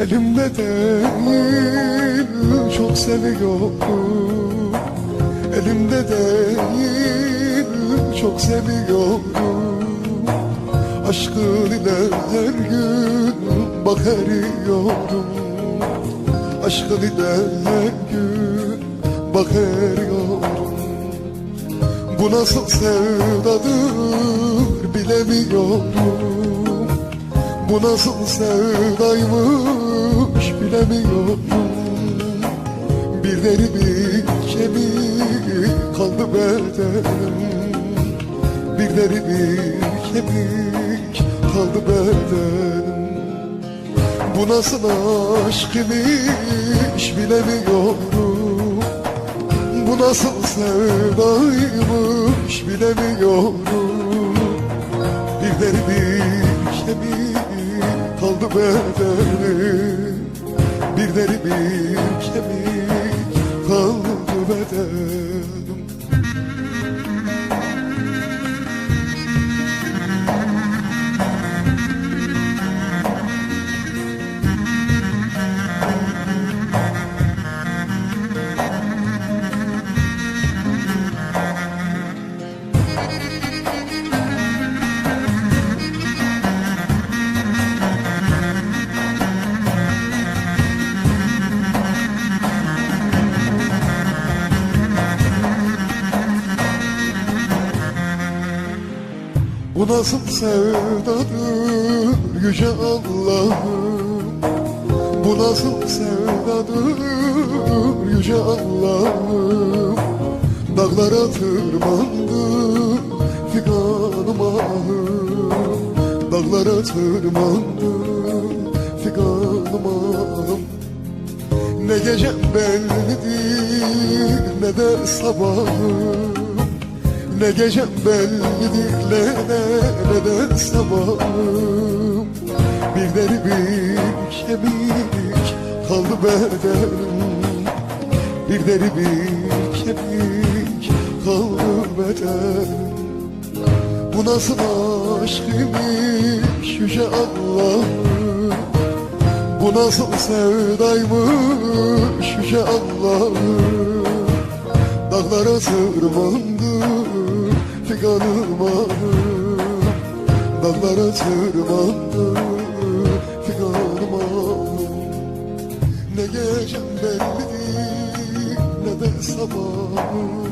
Elimde değil çok seviyorum Elimde değil çok seviyorum Aşkın ile her gün bak eriyorum Aşkın ile her gün bak eriyorum Bu nasıl sevdadır bilemiyorum. Bu nasıl sevdaymış bilemiyorum Bir deri bir kemik kaldı bedenim Bir deri bir kemik kaldı bedenim Bu nasıl aşk imiş bilemiyorum. Bu nasıl sevdaymış bilemiyorum. Bir deri bir kemik kaldı bedenim Bir deri Bu nasıl sevdadır yüce Allah'ım? Bu nasıl sevdadır yüce Allah'ım? Dağlara tırmandım figanım ahım Dağlara tırmandım figanım ahım Ne gecem bellidir ne de sabahım ne gecem bellidir ne de, ne de sabahım Bir deri bir kemik kaldı bedenim Bir deri bir kemik kaldı bedenim Bu nasıl aşk imiş yüce Allah'ım? Bu nasıl sevdaymış yüce Allah'ım Dağlara tırmandım figanım ahım Dağlara tırmandım figanım Ne gecem bellidir ne de sabahım Ne gecem bellidir ne de sabahım